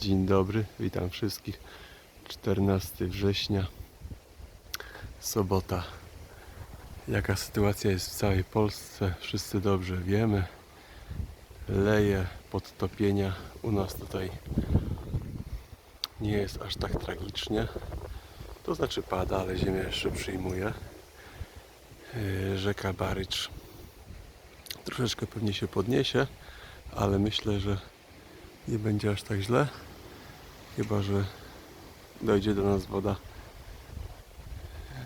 Dzień dobry, witam wszystkich. 14 września, sobota. Jaka sytuacja jest w całej Polsce, wszyscy dobrze wiemy. Leje podtopienia. U nas tutaj nie jest aż tak tragicznie. To znaczy pada, ale ziemia jeszcze przyjmuje. Yy, Rzeka Barycz troszeczkę pewnie się podniesie, ale myślę, że nie będzie aż tak źle. Chyba, że dojdzie do nas woda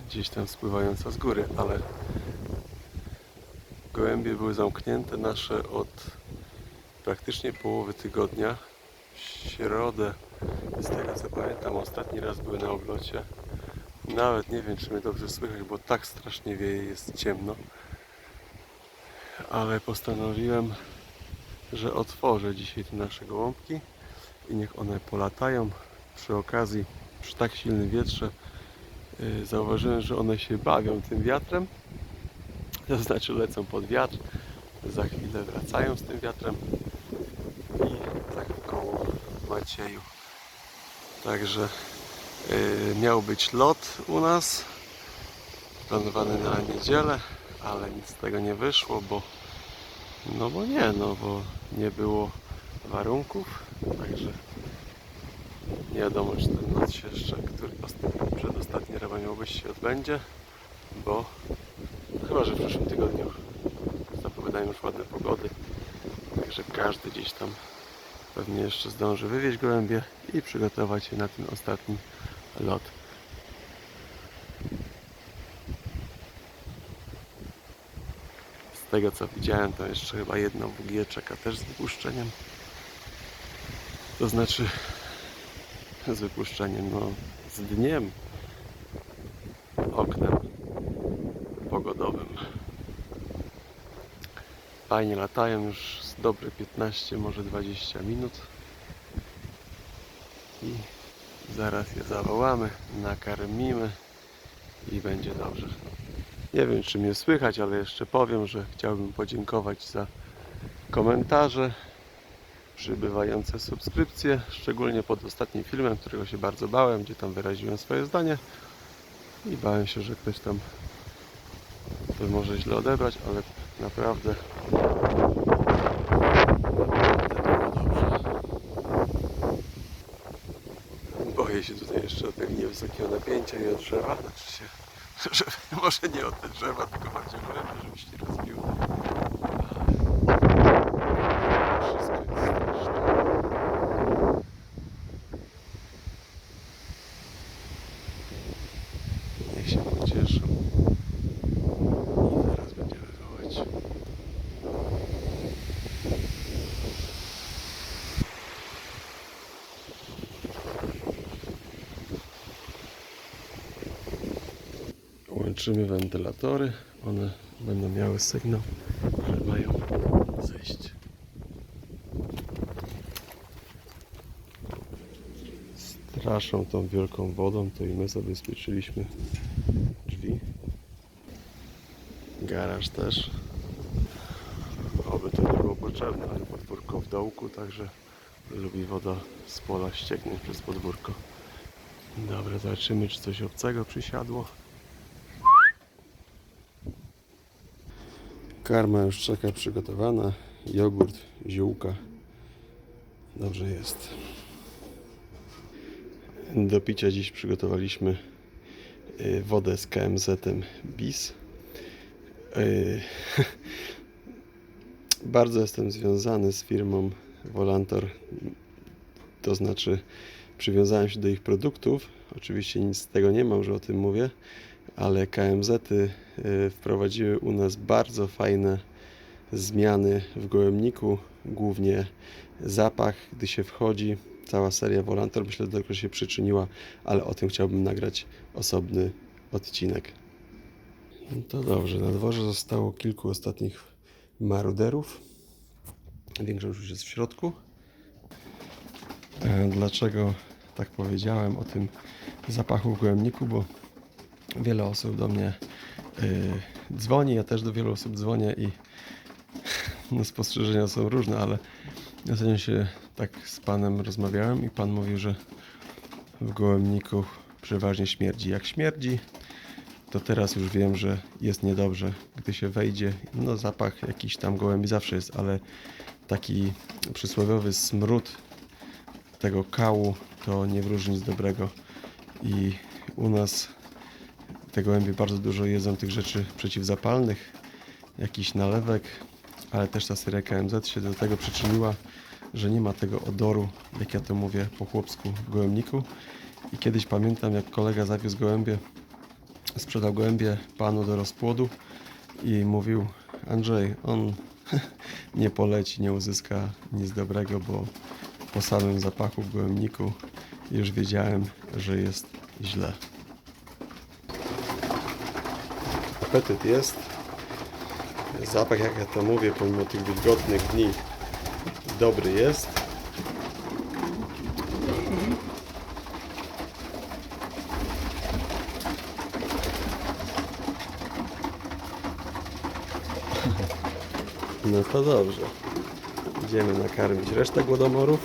gdzieś tam spływająca z góry, ale gołębie były zamknięte nasze od praktycznie połowy tygodnia. W środę, z tego co pamiętam, ostatni raz były na oblocie. Nawet nie wiem, czy mnie dobrze słychać, bo tak strasznie wieje, jest ciemno. Ale postanowiłem, że otworzę dzisiaj te nasze gołąbki i niech one polatają. Przy okazji, przy tak silnym wietrze, yy, zauważyłem, że one się bawią tym wiatrem. To znaczy lecą pod wiatr, za chwilę wracają z tym wiatrem i tak koło Macieju. Także yy, miał być lot u nas, planowany na niedzielę, ale nic z tego nie wyszło, bo no bo nie, no bo nie było warunków, także nie wiadomo czy ten noc jeszcze, który ost- przedostatni raban miałbyś się odbędzie, bo chyba, że w przyszłym tygodniu zapowiadają już ładne pogody, także każdy gdzieś tam pewnie jeszcze zdąży wywieźć gołębie i przygotować się na ten ostatni lot. Z tego co widziałem, to jeszcze chyba jedno WG czeka też z wypuszczeniem. To znaczy z wypuszczeniem, no z dniem, oknem pogodowym. Fajnie latają już z dobre 15, może 20 minut. I zaraz je zawołamy, nakarmimy i będzie dobrze. Nie wiem, czy mnie słychać, ale jeszcze powiem, że chciałbym podziękować za komentarze, przybywające subskrypcje, szczególnie pod ostatnim filmem, którego się bardzo bałem, gdzie tam wyraziłem swoje zdanie i bałem się, że ktoś tam to może źle odebrać, ale naprawdę. Boję się tutaj jeszcze o tego niewysokiego napięcia i od drzewa, znaczy się że może nie od drzewa, tylko bardziej gołębie, żeby się nie rozbiły. Wszystko jest straszne. Niech się pocieszą. I zaraz będziemy wołać. Łączymy wentylatory. One będą miały sygnał, że mają zejść. Straszą tą wielką wodą, to i my zabezpieczyliśmy drzwi. Garaż też. Oby to nie było potrzebne, ale podwórko w dołku, także lubi woda z pola ścieknąć przez podwórko. Dobra, zobaczymy czy coś obcego przysiadło. Karma już czeka przygotowana. Jogurt, ziółka. Dobrze jest. Do picia dziś przygotowaliśmy y, wodę z KMZ-em BIS. Y, Bardzo jestem związany z firmą Volantor. To znaczy przywiązałem się do ich produktów. Oczywiście nic z tego nie mam, że o tym mówię, ale KMZ-y y, wprowadziły u nas bardzo fajne zmiany w gołębniku, głównie zapach, gdy się wchodzi. Cała seria Volantor myślę, do tego się przyczyniła, ale o tym chciałbym nagrać osobny odcinek. No to dobrze, na dworze zostało kilku ostatnich maruderów. Większość już jest w środku. E, Dlaczego tak powiedziałem o tym zapachu w gołębniku? Bo wiele osób do mnie y, dzwoni, ja też do wielu osób dzwonię i no, spostrzeżenia są różne, ale ostatnio się tak z panem rozmawiałem i pan mówił, że w gołębniku przeważnie śmierdzi. Jak śmierdzi, to teraz już wiem, że jest niedobrze. Gdy się wejdzie, no zapach jakiś tam gołębi zawsze jest, ale taki przysłowiowy smród tego kału to nie wróży nic dobrego. I u nas te gołębie bardzo dużo jedzą tych rzeczy przeciwzapalnych, jakiś nalewek, ale też ta seria KMZ się do tego przyczyniła, że nie ma tego odoru, jak ja to mówię po chłopsku w gołębniku. I kiedyś pamiętam, jak kolega zawiózł gołębie, sprzedał gołębie panu do rozpłodu i mówił Andrzej, on nie poleci, nie uzyska nic dobrego, bo po samym zapachu w gołębniku już wiedziałem, że jest źle. Apetyt jest. Zapach, jak ja to mówię, pomimo tych wilgotnych dni, dobry jest. No to dobrze. Idziemy nakarmić resztę głodomorów.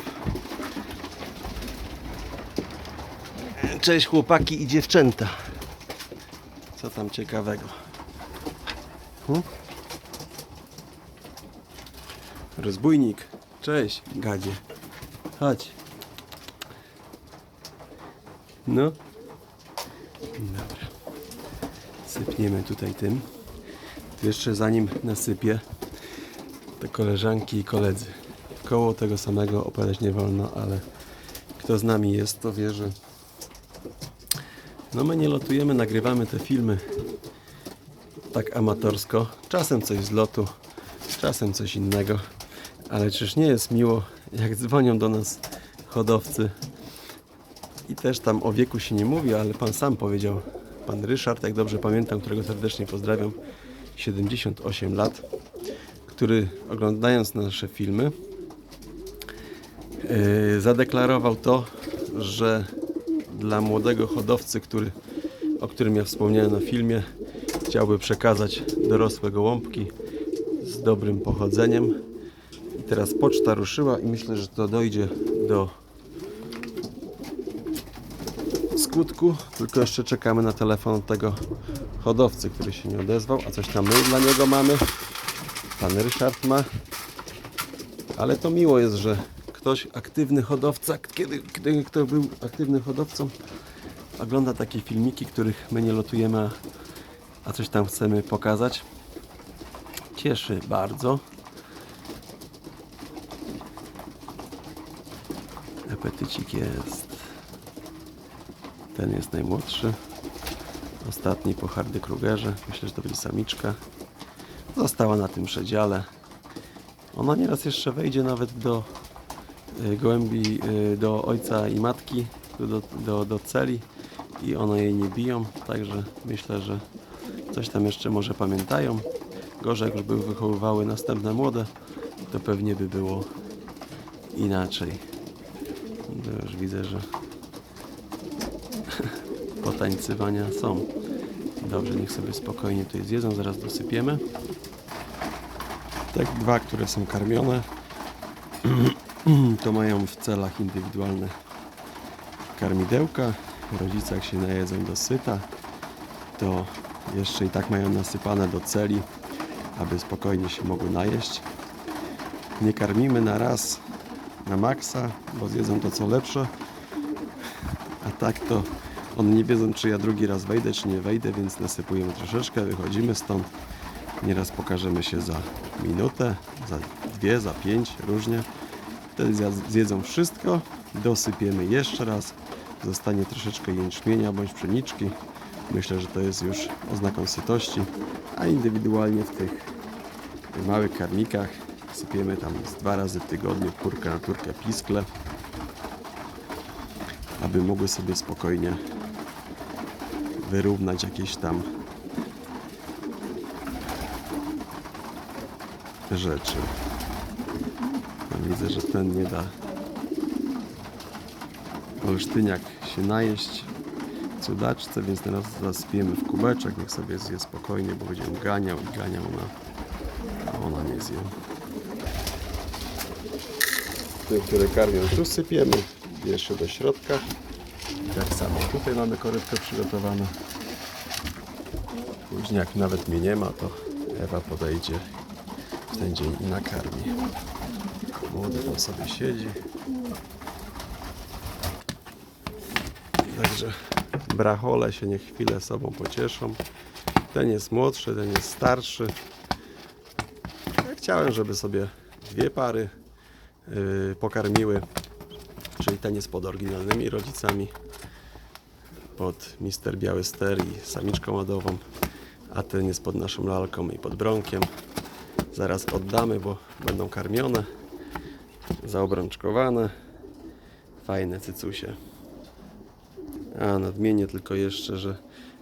Cześć chłopaki i dziewczęta. Co tam ciekawego? Rozbójnik. Cześć, gadzie. Chodź. No. Dobra. Sypniemy tutaj tym. Jeszcze zanim nasypię, to koleżanki i koledzy. Koło tego samego opowiadać nie wolno, ale kto z nami jest, to wie, że no my nie lotujemy, nagrywamy te filmy tak amatorsko. Czasem coś z lotu, czasem coś innego. Ale czyż nie jest miło, jak dzwonią do nas hodowcy i też tam o wieku się nie mówi, ale pan sam powiedział, pan Ryszard, jak dobrze pamiętam, którego serdecznie pozdrawiam, 78 lat, który oglądając nasze filmy yy, zadeklarował to, że dla młodego hodowcy, który, o którym ja wspomniałem na filmie, chciałby przekazać dorosłe gołąbki z dobrym pochodzeniem. I teraz poczta ruszyła i myślę, że to dojdzie do skutku. Tylko jeszcze czekamy na telefon tego hodowcy, który się nie odezwał, a coś tam my dla niego mamy. Pan Ryszard ma. Ale to miło jest, że ktoś aktywny hodowca, kiedy, kiedy kto był aktywnym hodowcą, ogląda takie filmiki, których my nie lotujemy, a, a coś tam chcemy pokazać. Cieszy bardzo. Apetycik jest. Ten jest najmłodszy. Ostatni po Hardy Krugerze. Myślę, że to będzie samiczka. Została na tym przedziale. Ona nieraz jeszcze wejdzie nawet do y, gołębi, y, do ojca i matki, do, do, do celi i one jej nie biją. Także myślę, że coś tam jeszcze może pamiętają. Gorzej, jak już by wychowywały następne młode, to pewnie by było inaczej. No Już widzę, że potańcywania są. Dobrze, niech sobie spokojnie tutaj zjedzą, zaraz dosypiemy. Te dwa, które są karmione, to mają w celach indywidualne karmidełka. Rodzice jak się najedzą do syta, to jeszcze i tak mają nasypane do celi, aby spokojnie się mogły najeść. Nie karmimy na raz na maksa, bo zjedzą to co lepsze. A tak to one nie wiedzą, czy ja drugi raz wejdę, czy nie wejdę, więc nasypujemy troszeczkę, wychodzimy stąd. Nieraz pokażemy się za minutę, za dwie, za pięć, różnie. Wtedy zjedzą wszystko, dosypiemy jeszcze raz, zostanie troszeczkę jęczmienia bądź pszeniczki. Myślę, że to jest już oznaką sytości, a indywidualnie w tych małych karmikach sypiemy tam z dwa razy w tygodniu kurkę na turkę piskle, aby mogły sobie spokojnie wyrównać jakieś tam rzeczy. Widzę, że ten nie da olsztyniak się najeść cudaczce, więc teraz zaspiemy w kubeczek, niech sobie zje spokojnie, bo będziemy ganiał i ganiał na a ona nie zje. Te, które karmią, tu sypiemy. Jeszcze do środka. Tak samo. Tutaj mamy korytkę przygotowane. Później jak nawet mnie nie ma, to Ewa podejdzie w ten dzień i nakarmi. Młody tam sobie siedzi. Także brachole się niech chwilę sobą pocieszą. Ten jest młodszy, ten jest starszy. Ja chciałem, żeby sobie dwie pary yy, pokarmiły. Czyli ten jest pod oryginalnymi rodzicami. Pod Mister Biały Ster i samiczką ładową. A ten jest pod naszą lalką i pod bronkiem. Zaraz oddamy, bo będą karmione. Zaobrączkowane. Fajne cycusie. A nadmienię tylko jeszcze, że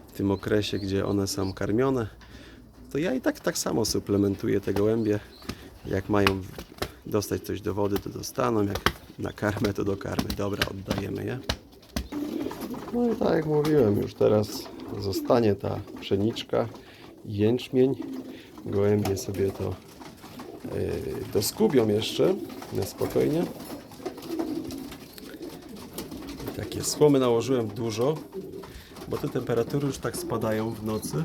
w tym okresie, gdzie one są karmione, to ja i tak tak samo suplementuję te gołębie. Jak mają dostać coś do wody, to dostaną. Jak na karmę, to do karmy. Dobra, oddajemy je. No i tak jak mówiłem, już teraz zostanie ta pszeniczka jęczmień. Gołębie sobie to yy, doskubią jeszcze na spokojnie. I takie słomy nałożyłem dużo, bo te temperatury już tak spadają w nocy.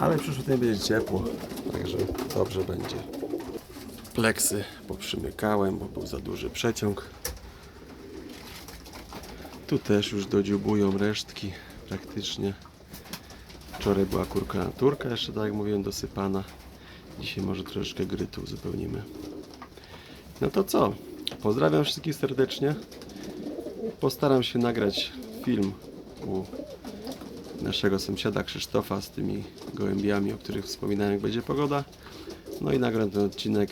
Ale w przyszłym będzie ciepło, także dobrze będzie. Pleksy poprzymykałem, bo był za duży przeciąg. Tu też już dodziubują resztki praktycznie. Wczoraj była kurka naturka, jeszcze tak jak mówiłem, dosypana. Dzisiaj może troszeczkę grytu uzupełnimy. No to co? Pozdrawiam wszystkich serdecznie. Postaram się nagrać film u naszego sąsiada Krzysztofa z tymi gołębiami, o których wspominałem, jak będzie pogoda. No i nagram ten odcinek,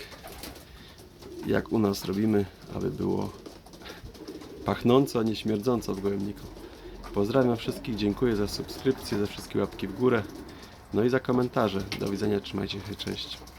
jak u nas robimy, aby było pachnąco, a nie śmierdząco w gołębniku. Pozdrawiam wszystkich, dziękuję za subskrypcję, za wszystkie łapki w górę, no i za komentarze. Do widzenia, trzymajcie się, cześć.